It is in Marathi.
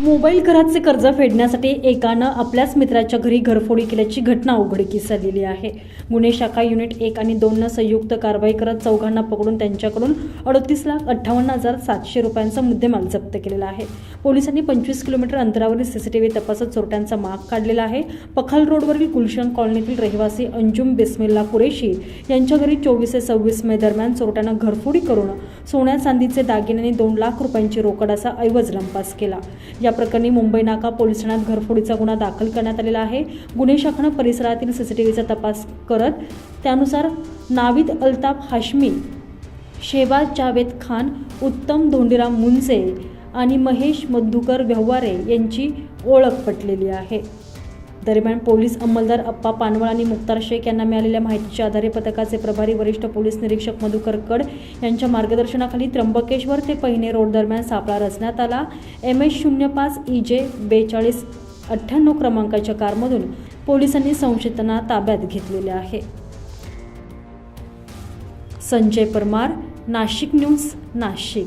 मोबाईल घराचे कर्ज फेडण्यासाठी एकानं आपल्याच मित्राच्या घरी घरफोडी केल्याची घटना उघडकीस आलेली आहे. गुन्हे शाखा युनिट एक आणि दोननं संयुक्त कारवाई करत चौघांना पकडून त्यांच्याकडून अडतीस लाख अठ्ठावन्न हजार सातशे रुपयांचा मुद्देमाल जप्त केलेला आहे. पोलिसांनी पंचवीस किलोमीटर अंतरावरील सीसीटीव्ही तपासत चोरट्यांचा माग काढलेला आहे. पखाल रोडवरील गुलशन कॉलनीतील रहिवासी अंजुम बिस्मिल्ला कुरेशी यांच्या घरी चोवीस ते सव्वीस मे दरम्यान चोरट्यांना घरफोडी करून सोन्या चांदीचे दागिन्यांनी दोन लाख रुपयांची रोकड असा ऐवज लंपास केला. या प्रकरणी मुंबई नाका पोलीस ठाण्यात घरफोडीचा गुन्हा दाखल करण्यात आलेला आहे. गुन्हे शाखानं परिसरातील सीसीटीव्हीचा तपास करत त्यानुसार नाविद अल्ताफ हाशमी शेबाज जावेद खान उत्तम धोंडीराम मुंजे आणि महेश मधुकर व्यवहारे यांची ओळख पटलेली आहे. दरम्यान पोलीस अंमलदार अप्पा पानवळ आणि मुक्तार शेख यांना मिळालेल्या माहितीच्या आधारे पथकाचे प्रभारी वरिष्ठ पोलीस निरीक्षक मधुकर कड यांच्या मार्गदर्शनाखाली त्र्यंबकेश्वर ते पहिने रोड दरम्यान सापळा रचण्यात आला. एम एच शून्य पाच ई जे बेचाळीस अठ्ठ्याण्णव क्रमांकाच्या कारमधून पोलिसांनी संशयितांना ताब्यात घेतलेले आहे. संजय परमार नाशिक न्यूज नाशिक.